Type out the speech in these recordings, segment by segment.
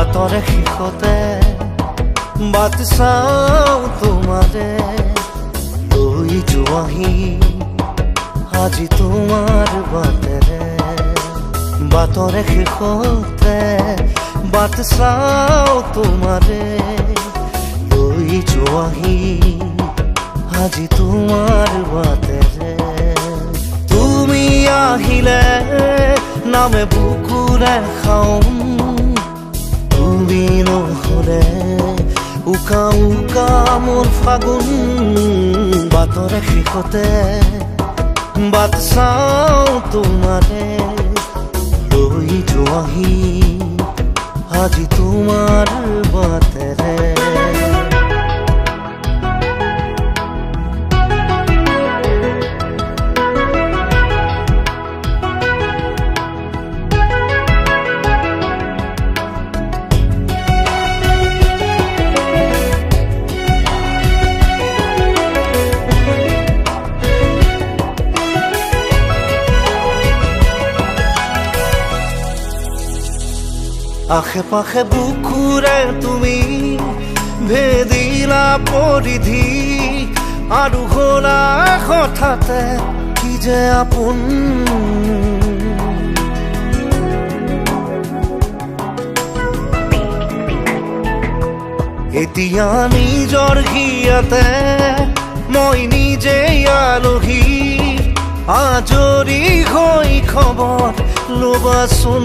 শেষতে but চাওঁ তোমাৰে লৈ যোৱাহি আজি তোমাৰ বাটেৰে বাটৰে শেষতে বাট চাওঁ তোমাৰে লৈ যোৱাহি আজি তোমাৰ বাটেৰে তুমি আহিলে, নামে বুকুৰে খাওঁ তুমি হলে উকা উকা মোৰ ফাগুন বাটৰে শেষতে বাট চাওঁ আশে পাশে বুকুৰে তুমি ভেদিলা পৰিধি আৰু হলা হঠাতে কি যে আপোন। এতিয়া নিজৰ হিয়াতে মই নিজে আলহী। আজৰি হৈ খবৰ ল'বাচোন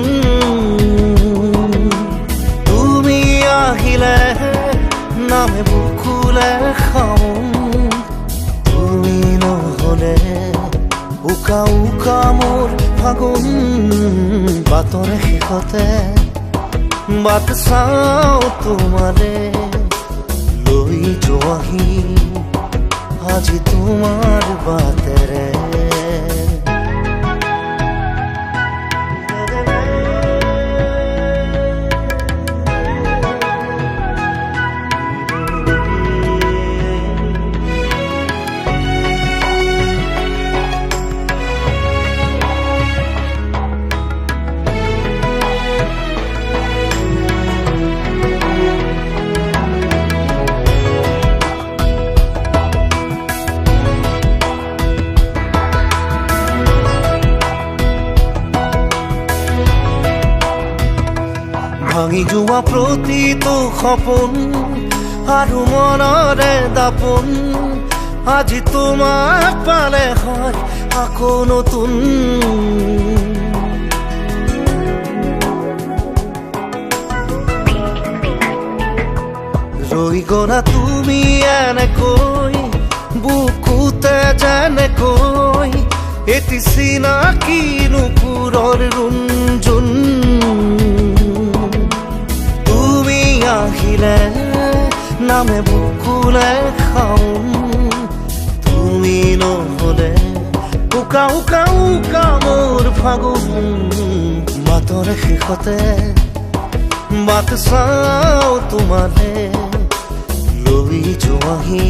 নামে বুকুলে খাওঁ তুমি নহলে উকা উকা মোৰ ফাগুন। বাটৰে শেষতে বাট চাওঁ তোমাৰে লৈ যোৱাহি আজি তোমাৰ ভাঙি যোৱা প্ৰতিটো সপোন আৰু মনৰে দাপোন। আজি তোমাক পালে হয় আকৌ নতুন। ৰৈ গলা তুমি এনেকৈ, বুকুতে যেনেকৈ, এটি চিনাকি নুপুৰৰ ৰুণজুন তুমি আহিলে নামে বুকুলে খাও তুমি নহলে উকা উকা উকা মোৰ ফাগুন। বাটৰে শেষতে বাট চাও তোমালে। লৈ যোৱাহি